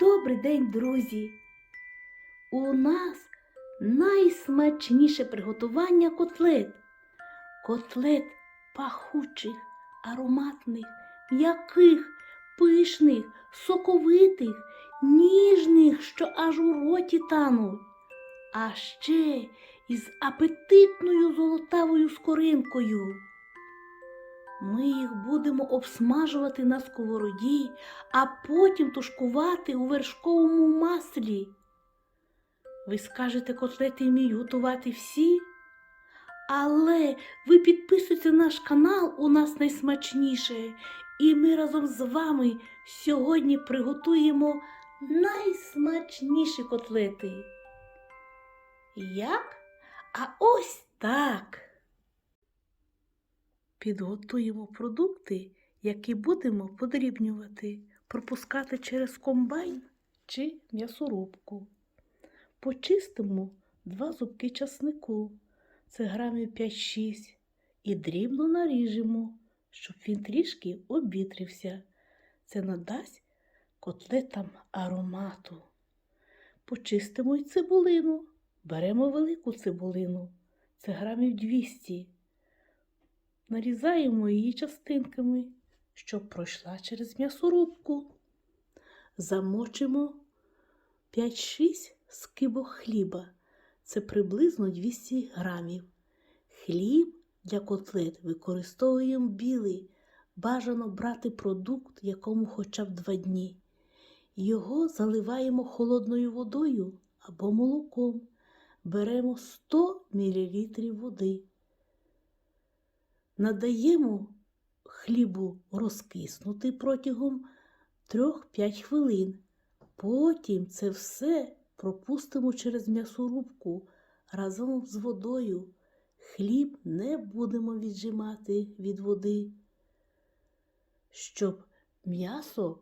Добрий день, друзі! У нас найсмачніше приготування котлет. Котлет пахучих, ароматних, м'яких, пишних, соковитих, ніжних, що аж у роті тануть. А ще із апетитною золотавою скоринкою. Ми їх будемо обсмажувати на сковороді, а потім тушкувати у вершковому маслі. Ви скажете, котлети вмію готувати всі? Але ви підписуйтесь на наш канал, у нас найсмачніше, і ми разом з вами сьогодні приготуємо найсмачніші котлети. Як? А ось так. Підготуємо продукти, які будемо подрібнювати, пропускати через комбайн чи м'ясорубку. Почистимо два зубки часнику, це грамів 5-6, і дрібно наріжемо, щоб він трішки обітрився. Це надасть котлетам аромату. Почистимо й цибулину. Беремо велику цибулину, це грамів 200. Нарізаємо її частинками, щоб пройшла через м'ясорубку. Замочимо 5-6 скибок хліба. Це приблизно 200 грамів. Хліб для котлет використовуємо білий. Бажано брати продукт, якому хоча б 2 дні. Його заливаємо холодною водою або молоком. Беремо 100 мл води. Надаємо хлібу розкиснути протягом 3-5 хвилин. Потім це все пропустимо через м'ясорубку разом з водою. Хліб не будемо віджимати від води, щоб м'ясо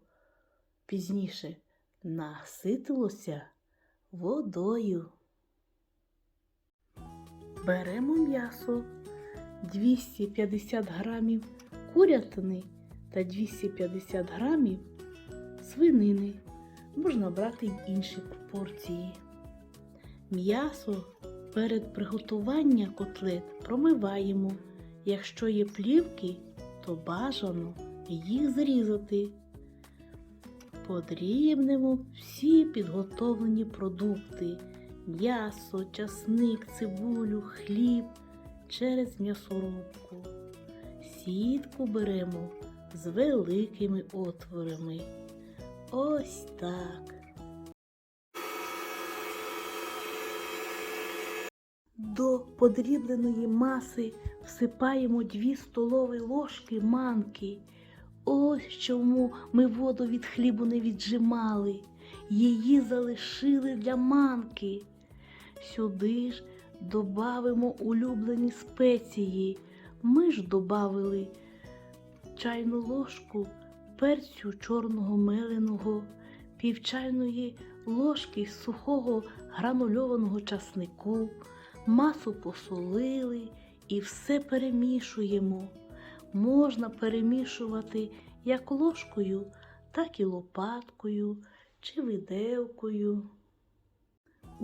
пізніше наситилося водою. Беремо м'ясо 250 грамів курятини та 250 грамів свинини. Можна брати й інші порції. М'ясо перед приготуванням котлет промиваємо. Якщо є плівки, то бажано їх зрізати. Подрібнемо всі підготовлені продукти м'ясо, часник, цибулю, хліб через м'ясорубку. Сітку беремо з великими отворами. Ось так. До подрібленої маси всипаємо 2 столові ложки манки. Ось чому ми воду від хлібу не віджимали. Її залишили для манки. Сюди ж добавимо улюблені спеції. Ми ж добавили чайну ложку перцю чорного меленого, пів чайної ложки сухого гранульованого часнику, масу посолили і все перемішуємо. Можна перемішувати як ложкою, так і лопаткою чи виделкою.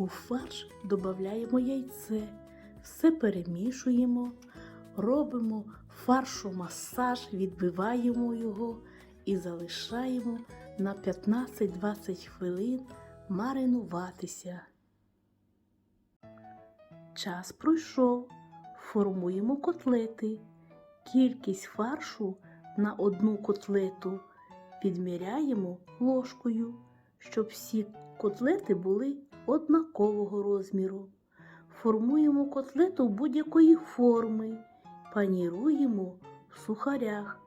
У фарш додаємо яйце, все перемішуємо, робимо фаршу масаж, відбиваємо його і залишаємо на 15-20 хвилин маринуватися. Час пройшов, формуємо котлети. Кількість фаршу на одну котлету підміряємо ложкою, щоб всі котлети були однакового розміру. Формуємо котлету будь-якої форми, паніруємо в сухарях.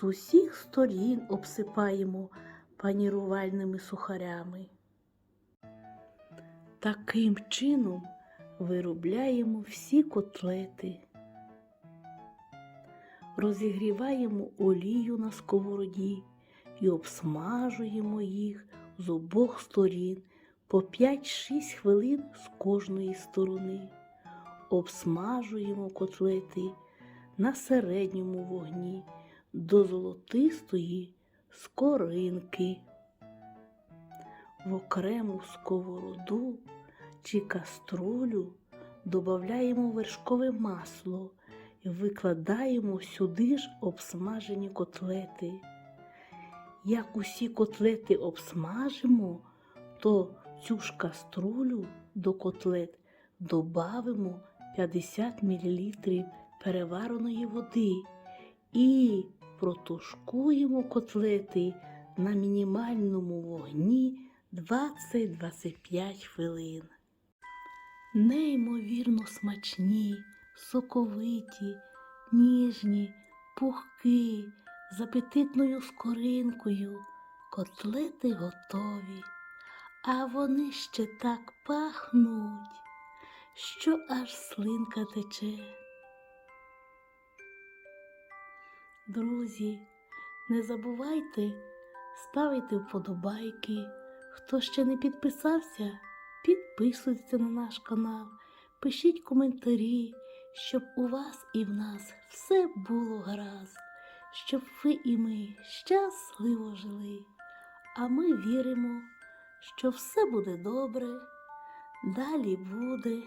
З усіх сторін обсипаємо панірувальними сухарями. Таким чином виробляємо всі котлети. Розігріваємо олію на сковороді і обсмажуємо їх з обох сторін по 5-6 хвилин з кожної сторони. Обсмажуємо котлети на середньому вогні до золотистої скоринки. в окрему сковороду чи каструлю додаємо вершкове масло і викладаємо сюди ж обсмажені котлети. Як усі котлети обсмажимо, то цю ж каструлю до котлет добавимо 50 мл перевареної води і протушкуємо котлети на мінімальному вогні 20-25 хвилин. Неймовірно смачні, соковиті, ніжні, пухкі, з апетитною скоринкою. Котлети готові, а вони ще так пахнуть, що аж слинка тече. Друзі, не забувайте ставити вподобайки. Хто ще не підписався, підписуйтесь на наш канал, пишіть коментарі, щоб у вас і в нас все було гаразд, щоб ви і ми щасливо жили. А ми віримо, що все буде добре, далі буде.